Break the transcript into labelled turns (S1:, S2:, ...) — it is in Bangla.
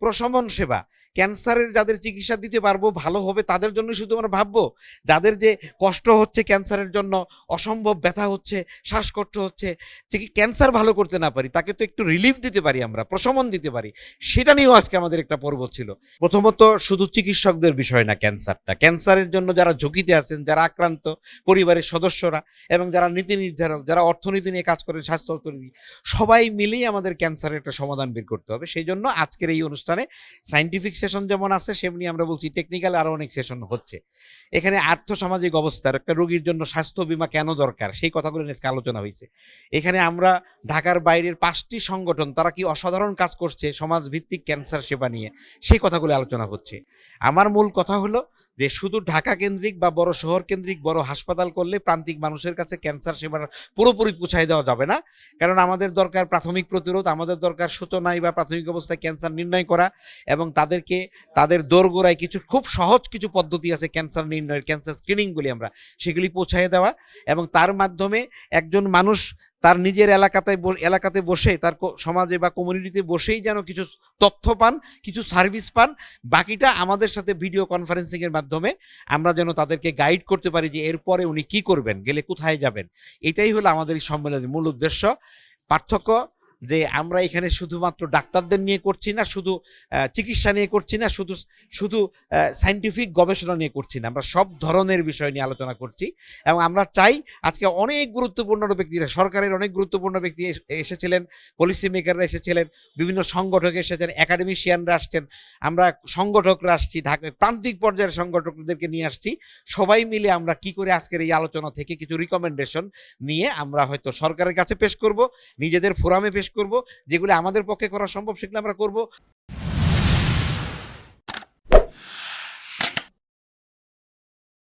S1: প্রশমন সেবা। ক্যান্সারের যাদের চিকিৎসা দিতে পারব, ভালো হবে তাদের জন্য শুধু আমরা ভাববো। যাদের যে কষ্ট হচ্ছে ক্যান্সারের জন্য, অসম্ভব ব্যথা হচ্ছে, শ্বাসকষ্ট হচ্ছে, যে কি ক্যান্সার ভালো করতে না পারি, তাকে তো একটু রিলিফ দিতে পারি আমরা, প্রশমন দিতে পারি। সেটা নিয়েও আজকে আমাদের একটা পর্ব ছিল। প্রথমত শুধু চিকিৎসকদের বিষয় না ক্যান্সারটা। ক্যান্সারের জন্য যারা ঝুঁকিতে আছেন, যারা আক্রান্ত পরিবারের সদস্যরা এবং যারা নীতি নির্ধারক, যারা অর্থনীতি নিয়ে কাজ করেন, স্বাস্থ্য অর্থনীতি, সবাই মিলেই আমাদের ক্যান্সারের একটা সমাধান বের করতে হবে। সেই জন্য আজকের এই অনুষ্ঠানে সাইন্টিফিক সেশন যেমন আছে, সেমনি আমরা বলছি টেকনিক্যাল আরও অনেক সেশন হচ্ছে। এখানে আর্থসামাজিক অবস্থার, একটা রোগীর জন্য স্বাস্থ্য বীমা কেন দরকার? সেই কথাগুলো নিয়ে আলোচনা হয়েছে। এখানে আমরা ঢাকার বাইরের পাঁচটি সংগঠন, তারা কি অসাধারণ কাজ করছে? সমাজ ভিত্তিক ক্যান্সার সেবা নিয়ে, সেই কথাগুলো আলোচনা হচ্ছে। আমার মূল কথা হলো যে শুধু ঢাকা কেন্দ্রিক বা বড় শহর কেন্দ্রিক, বড় হাসপাতাল করলে প্রান্তিক মানুষের কাছে ক্যান্সার সেবার পুরোপুরি পৌঁছায় দেওয়া যাবে না। কারণ আমাদের দরকার প্রাথমিক প্রতিরোধ, আমাদের দরকার সূচনায় বা প্রাথমিক অবস্থায় ক্যান্সার নির্ণয় করা। এবং তাদেরকে, তাদের দোরগোড়ায় কিছু, খুব সহজ কিছু পদ্ধতি আছে ক্যান্সার নির্ণয়ের ক্যান্সার স্ক্রিনিং বলি আমরা, সেগুলি পৌঁছায় দেওয়া এবং তার মাধ্যমে একজন মানুষ তার নিজের এলাকাতে এলাকাতে বসে, তার সমাজে বা কমিউনিটিতে বসেই যেন কিছু তথ্য পান, কিছু সার্ভিস পান, বাকিটা আমাদের সাথে ভিডিও কনফারেন্সিংয়ের মাধ্যমে আমরা যেন তাদেরকে গাইড করতে পারি যে এরপরে উনি কি করবেন, গেলে কোথায় যাবেন। এটাই হলো আমাদের এই সম্মেলনের মূল উদ্দেশ্য। পার্থক্য যে আমরা এখানে শুধুমাত্র ডাক্তারদের নিয়ে করছি না, শুধু চিকিৎসা নিয়ে করছি না, শুধু শুধু সাইন্টিফিক গবেষণা নিয়ে করছি না। আমরা সব ধরনের বিষয় নিয়ে আলোচনা করছি এবং আমরা চাই আজকে অনেক গুরুত্বপূর্ণ ব্যক্তিরা, সরকারের অনেক গুরুত্বপূর্ণ ব্যক্তি এস- এসেছিলেন পলিসি মেকাররা এসেছিলেন, বিভিন্ন সংগঠক এসেছেন একাডেমিশিয়ানরা আসছেন, আমরা সংগঠকরা আসছি, ঢাকা, প্রান্তিক পর্যায়ের সংগঠকদেরকে নিয়ে আসছি। সবাই মিলে আমরা কি করে আজকের এই আলোচনা থেকে কিছু রিকমেন্ডেশন নিয়ে আমরা হয়তো সরকারের কাছে পেশ করব, নিজেদের ফোরামে পেশ করব যেগুলো আমাদের পক্ষে করা সম্ভব সেগুলো আমরা করব।